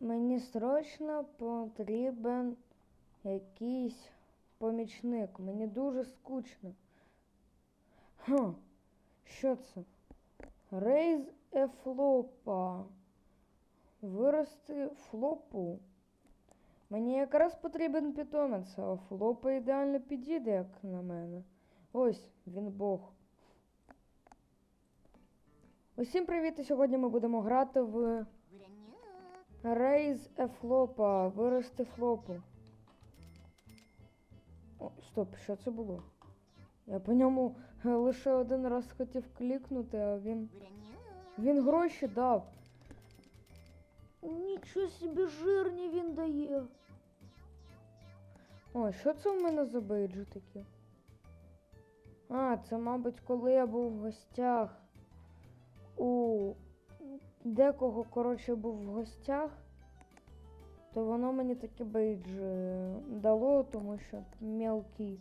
Мені срочно потрібен якийсь помічник. Мені дуже скучно. Хм, що це? Raise a флопа. Вирости флопу. Мені якраз потрібен питомець, а флопа ідеально підійде, як на мене. Ось він Бог. Усім привіт! І сьогодні ми будемо грати в Raise a флопа. Вирости флопу. О, стоп, що це було? Я по ньому е, лише один раз хотів клікнути, а він. Він гроші дав. Нічого собі жирні він дає. О, що це у мене за бейджі такі? А, це, мабуть, коли я був в гостях у декого, коротше, був в гостях, то воно мені такі бейджі дало, тому що мелкий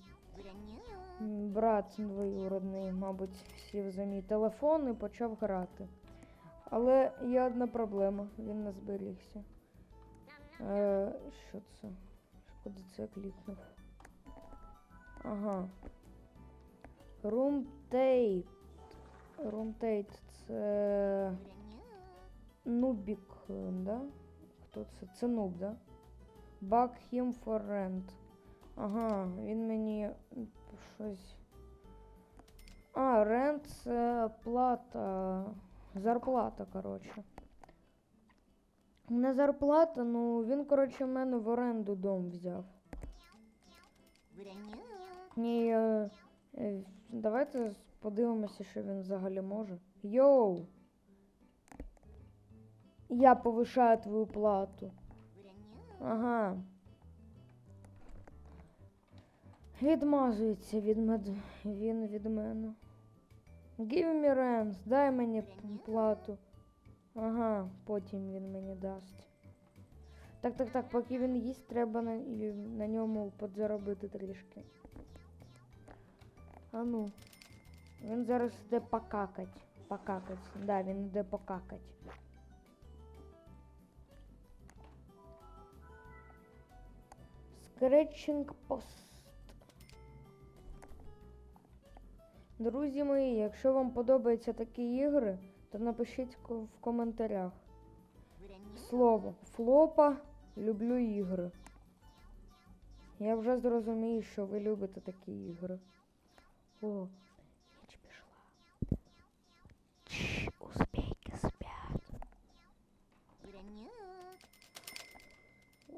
брат двоюродний, мабуть, сів за мій телефон і почав грати. Але є одна проблема, він не зберігся. Е, що це? Куди це клікнув? Ага. Румтейт. Румтейт це нубік, е, да? Хто це? Це нуб, да? Bug him for rent. Ага, він мені щось. А, рент це плата. Зарплата, коротше. Не зарплата, ну він, коротше, в мене в оренду дом взяв. Е, е, давайте подивимося, що він взагалі може. Йоу! Я повишаю твою плату. Ага. Відмазується від мед... він від мене. Give me rent, дай мені плату. Ага, потім він мені дасть. Так, так, так, поки він їсть, треба на, на ньому подзаробити трішки. А ну. Він зараз йде покакать. Покакать. Да, він йде покакать. Скретчинг пост. Друзі мої, якщо вам подобаються такі ігри, то напишіть в коментарях. Слово флопа люблю ігри. Я вже зрозумію, що ви любите такі ігри. О,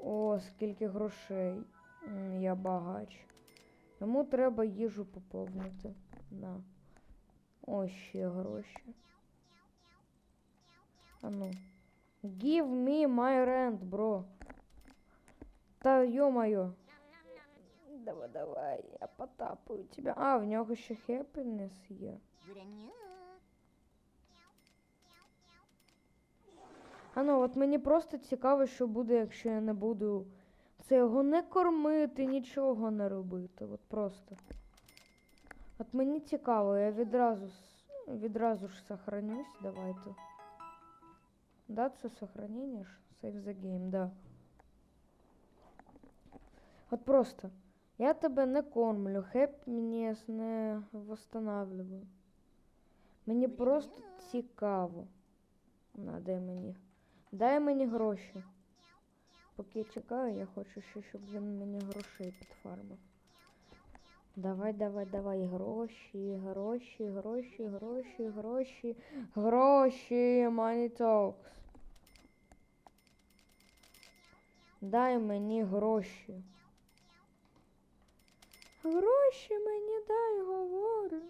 О, скільки грошей. М, Я багач. Йому треба їжу поповнити. На. О, ще гроші. А ну. Give me my rent, бро. Та ё-моё. Давай, давай, я потапаю тебя. А, в нього ще happiness є. А ну, от мені просто цікаво, що буде, якщо я не буду це його не кормити, нічого не робити. От просто. От мені цікаво, я відразу відразу ж сохранюсь. Давайте. Да, це сохранення ж. Save the game, да. От просто. Я тебе не кормлю, happiness не восстанавливаю. Мені просто цікаво. На, дай мені. Дай мені гроші. Поки я чекаю, я хочу ще, щоб він мені грошей підфармив. Давай, давай, давай, гроші, гроші, гроші, гроші, гроші, гроші, money talks. Дай мені гроші. Гроші мені дай, говорю.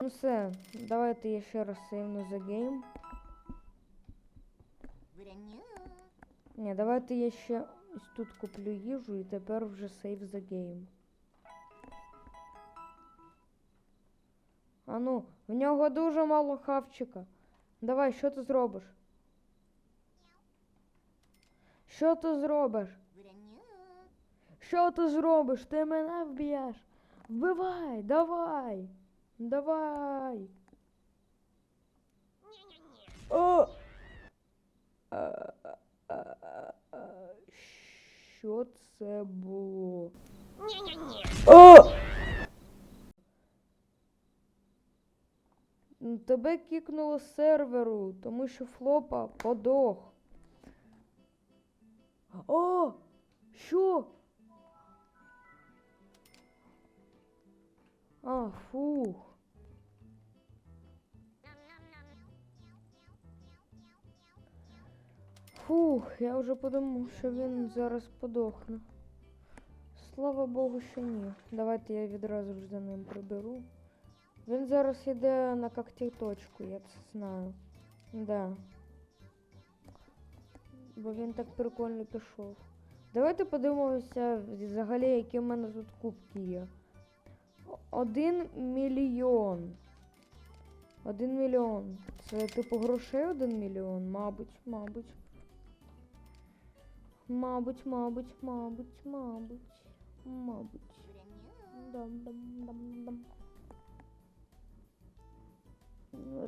Ну все, давайте я ще раз сейвну за гейм. Ні, давайте я ще ось тут куплю їжу і тепер вже сейв за гейм. А ну, в нього дуже мало хавчика. Давай, що ти зробиш? Що ти зробиш? Що ти зробиш? Ти мене вб'єш. Вбивай, давай. Давай. О! Що це було? О! М, Тебе кікнуло серверу, тому що флопа подох. О! Що? А, фух. Фух, я вже подумав, що він зараз подохне. Слава Богу, що ні. Давайте я відразу ж за ним приберу. Він зараз йде на когтіточку, я це знаю. Да. Бо він так прикольно пішов. Давайте подивимося взагалі, які в мене тут кубки є. Один мільйон. Один мільйон. Це типу грошей один мільйон? Мабуть, мабуть. Мабуть, мабуть, мабуть, мабуть. Мабуть. Дам-дам-дам-дам.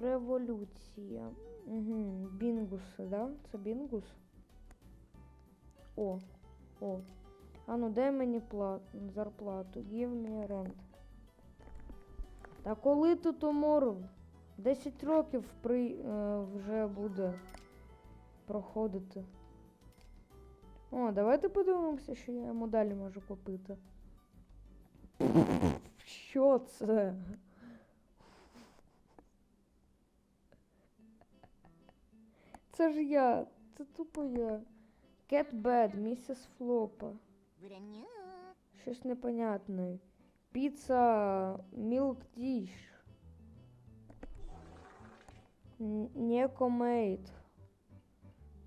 Революція. Угу. Бінгуси, да? Це бінгус? О, о. А ну дай мені плат, зарплату. Give me rent. Та коли тут умору? 10 років при, е, вже буде проходити. О, давайте подивимося, що я йому далі можу купити. Що це? Це ж я. Це тупо я. Cat Bad, місіс Флопа. Щось непонятне. Піца Milk Dish. Неко Made.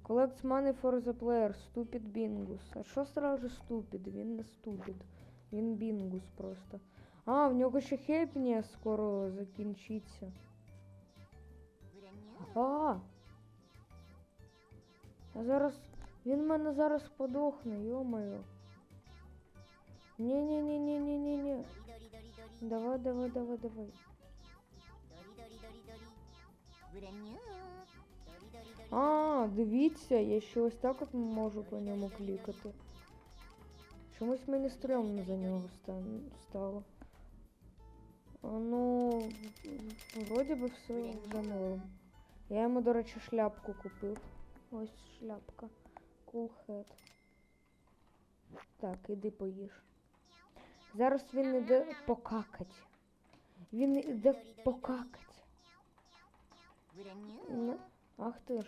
Collect money for the player. Stupid Bingus. А що сразу stupid? Він не stupid. Він Bingus просто. А, в нього ще хепні скоро закінчиться. А! А зараз. Він в мене зараз подохне, йо-моє. Ні-ні-ні-ні-ні-ні-ні. Давай, давай, давай, давай. А, дивіться, я ще ось так от можу по ньому клікати. Чомусь мені стрьомно за нього стало. Ну, вроді би все вже норм. Я йому, до речі, шляпку купив. Ось шляпка. Cool hat. Так, іди поїж. Зараз він іде покакать. Він іде покакать. Ах ти ж.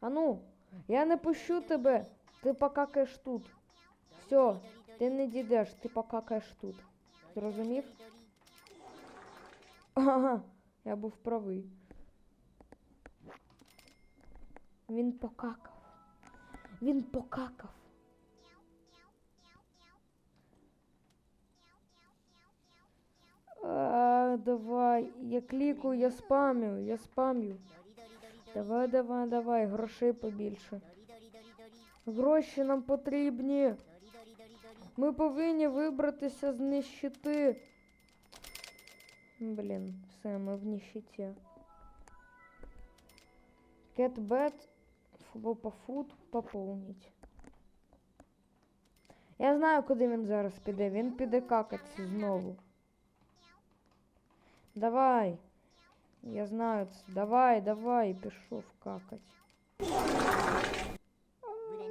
А ну, я не пущу тебе. Ти покакаєш тут. Все, ти не дійдеш, ти покакаєш тут. Зрозумів? Ага, я був правий. Він покакав. Він покакав. А, давай, я клікаю, я спамю, я спам'ю. Давай, давай, давай, грошей побільше. Гроші нам потрібні. Ми повинні вибратися з нищети. Блін, все, ми в нищеті. Кетбет, флопафуд поповніть. Я знаю, куди він зараз піде. Він піде какати знову. Давай. Я знаю це. Давай, давай, пішов какать.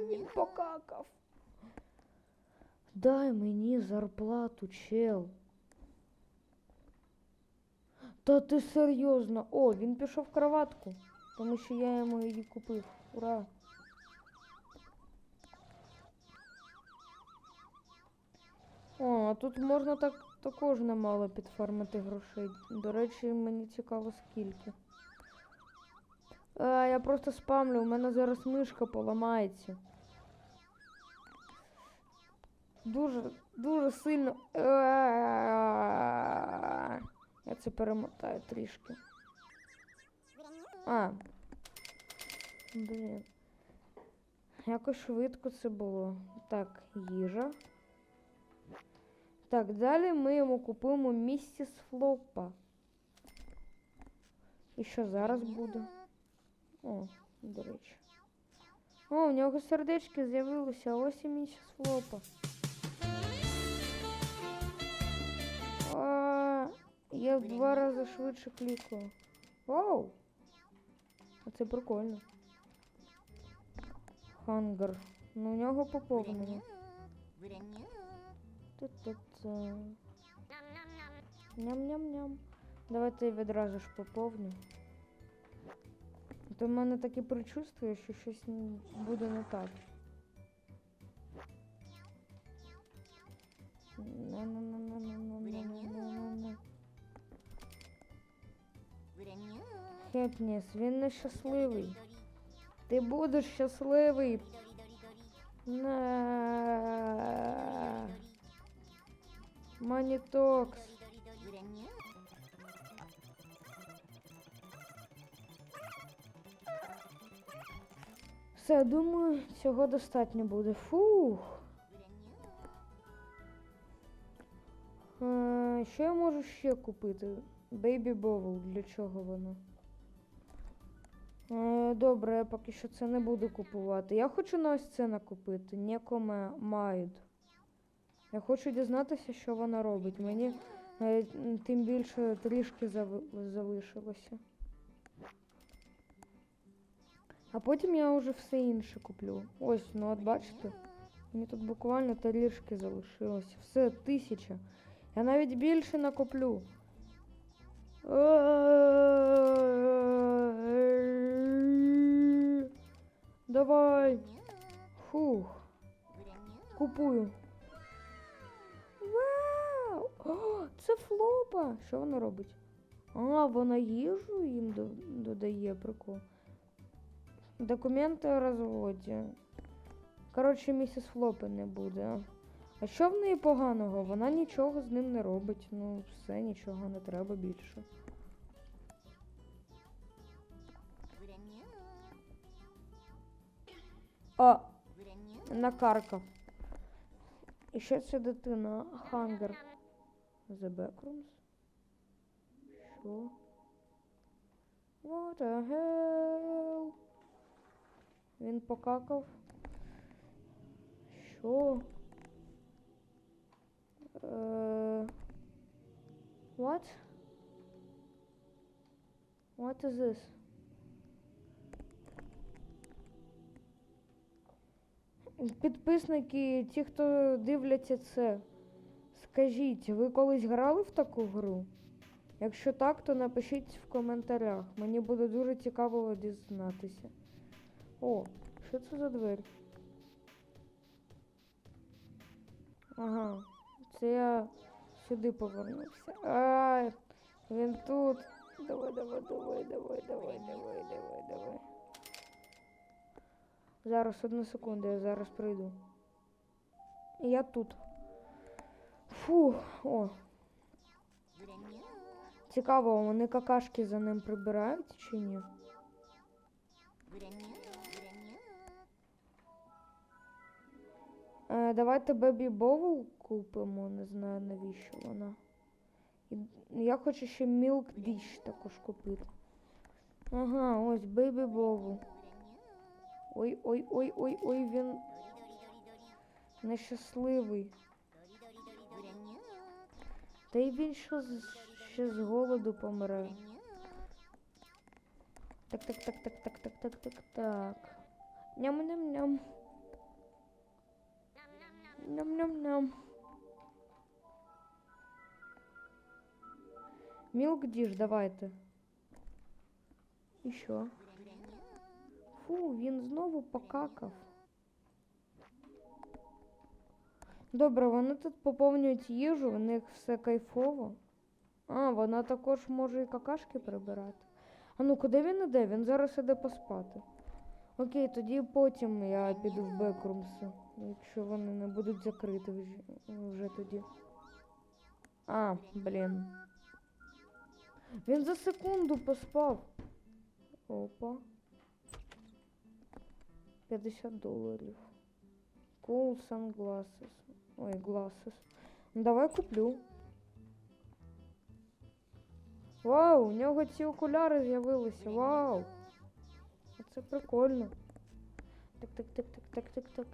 Він покакав. Дай мені зарплату, чел. Та ти серйозно? О, він пішов в кроватку, тому що я йому її купив. Ура! О, а тут можна так також немало підфармити грошей. До речі, мені цікаво скільки. А, я просто спамлю, у мене зараз мишка поламається. Дуже, дуже сильно. Я це перемотаю трішки. А. Блін. Якось швидко це було. Так, їжа. Так, далі ми йому купимо місіс Флопа. І що зараз буде? О, до речі. О, у нього сердечки з'явилося. Ось і місяць флопа. А, я в два рази швидше клікаю. Вау! А це прикольно. Хангар. Ну, у нього поповнення. Ням-ням-ням. Давайте я відразу ж поповню. То в мене таке причувствує, що щось буде не так. Хепніс, він нещасливий. Ти будеш щасливий. На. Манітокс. Все, думаю, цього достатньо буде. Фух. Е, що я можу ще купити? Бейбі Бовл, для чого воно? Е, добре, я поки що це не буду купувати. Я хочу на ось це накупити. Некоме Майд. Я хочу дізнатися, що вона робить. Мені е, тим більше трішки залишилося. А потім я вже все інше куплю. Ось, ну от бачите, мені тут буквально трішки залишилося. Все, тисяча. Я навіть більше накуплю. Давай. Фух. Купую. О, це флопа. Що вона робить? А, вона їжу їм до- додає, прикол. Документи о розводі. Коротше, місіс Флопи не буде. А що в неї поганого? Вона нічого з ним не робить. Ну, все, нічого не треба більше. А, накаркав. І що це дитина? Хангер. The Backrooms? Що? What the hell? Він покакав. Що? Е, What? What is this? Підписники, ті, хто дивляться це, скажіть, ви колись грали в таку гру? Якщо так, то напишіть в коментарях. Мені буде дуже цікаво дізнатися. О, що це за двері? Ага, це я сюди повернувся. Ай, він тут. Давай, давай, давай, давай, давай, давай, давай, давай. Зараз одну секунду, я зараз прийду. Я тут. Фу, о. Цікаво, вони какашки за ним прибирають чи ні? Е, давайте Бебі Боул купимо, не знаю навіщо вона. Я хочу ще Milk Dish також купити. Ага, ось Бебі Боул. Ой, ой, ой, ой, ой, він нещасливий. Та й він що з, ще з голоду помре. Так, так, так, так, так, так, так, так, так. Ням-ням-ням. Ням-ням-ням. Мілк діж, давайте. Що? Фу, він знову покакав. Добре, вони тут поповнюють їжу, у них все кайфово. А, вона також може і какашки прибирати. А ну куди він іде? Він зараз іде поспати. Окей, тоді потім я піду в бекрумси, якщо вони не будуть закриті вже, вже тоді. А, блін. Він за секунду поспав. Опа. 50 доларів. Cool sunglasses. Ой, glasses. Ну, давай куплю. Вау, у нього ці окуляри з'явилися. Вау. Це прикольно. Так, так, так, так, так, так, так.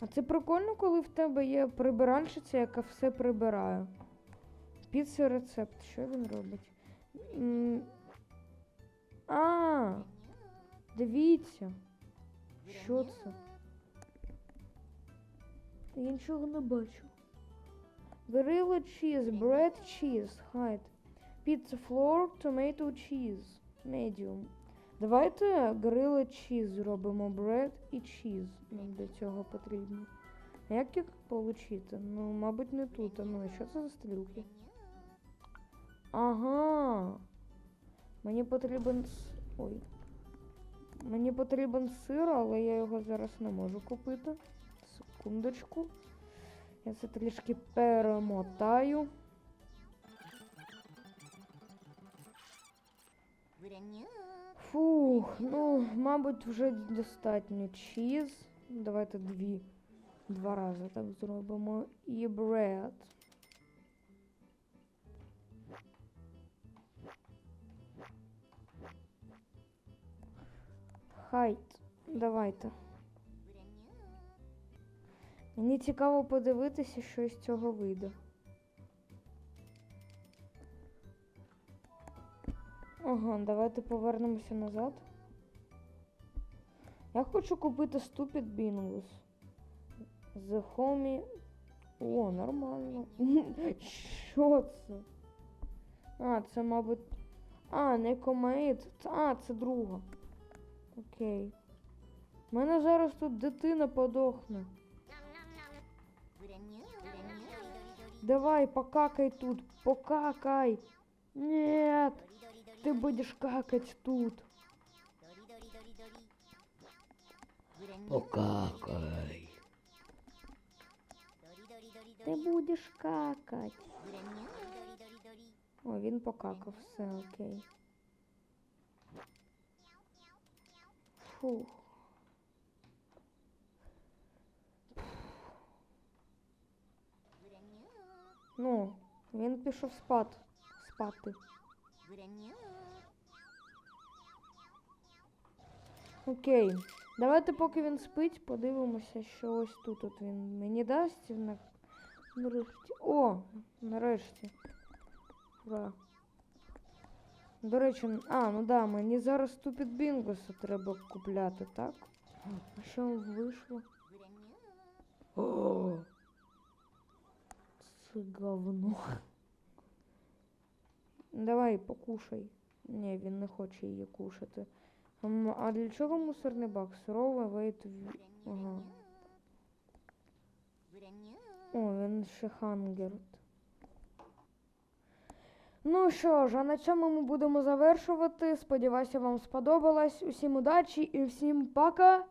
А це прикольно, коли в тебе є прибиральщиця, яка все прибирає. Піци рецепт. Що він робить? А, дивіться. Що це? Я нічого не бачу. Gorilla cheese, bread cheese, hide. Pizza flour, tomato cheese, medium. Давайте gorilla cheese зробимо bread і cheese. Нам для цього потрібно. Як їх отримати? Ну, мабуть, не тут. А ну, що це за стрілки? Ага. Мені потрібен. Ой. Мені потрібен сир, але я його зараз не можу купити. Секундочку. Я це трішки перемотаю. Фух, ну, мабуть, вже достатньо чіз. Давайте дві. Два рази так зробимо. І бред. Хайт. Давайте. Мені цікаво подивитися, що із цього вийде. Ага, давайте повернемося назад. Я хочу купити Stupid Bingus. The Homie. О, нормально. Що це? А, це, мабуть. А, не комейт. А, це друга. Окей. У мене зараз тут дитина подохне. Давай, покакай тут, покакай. Нет, ты будешь какать тут. Покакай. Ти будеш какать. О, він покакав, все окей. Фух. Ну, він пішов спати. Спати. Окей. Давайте, поки він спить, подивимося, що ось тут от він мені дасть. На... Нарешті. О! Нарешті. Ура. До речі, а, ну да, мені зараз ступід бінгоса треба купляти, так? А що вийшло? О! Говно. Давай, покушай. Ні, він не хоче її кушати. А для чого мусорний бак? Суровий вейт. Ага. О, він ще хангер. Ну що ж, а на цьому ми будемо завершувати. Сподіваюся, вам сподобалось. Усім удачі і всім пока!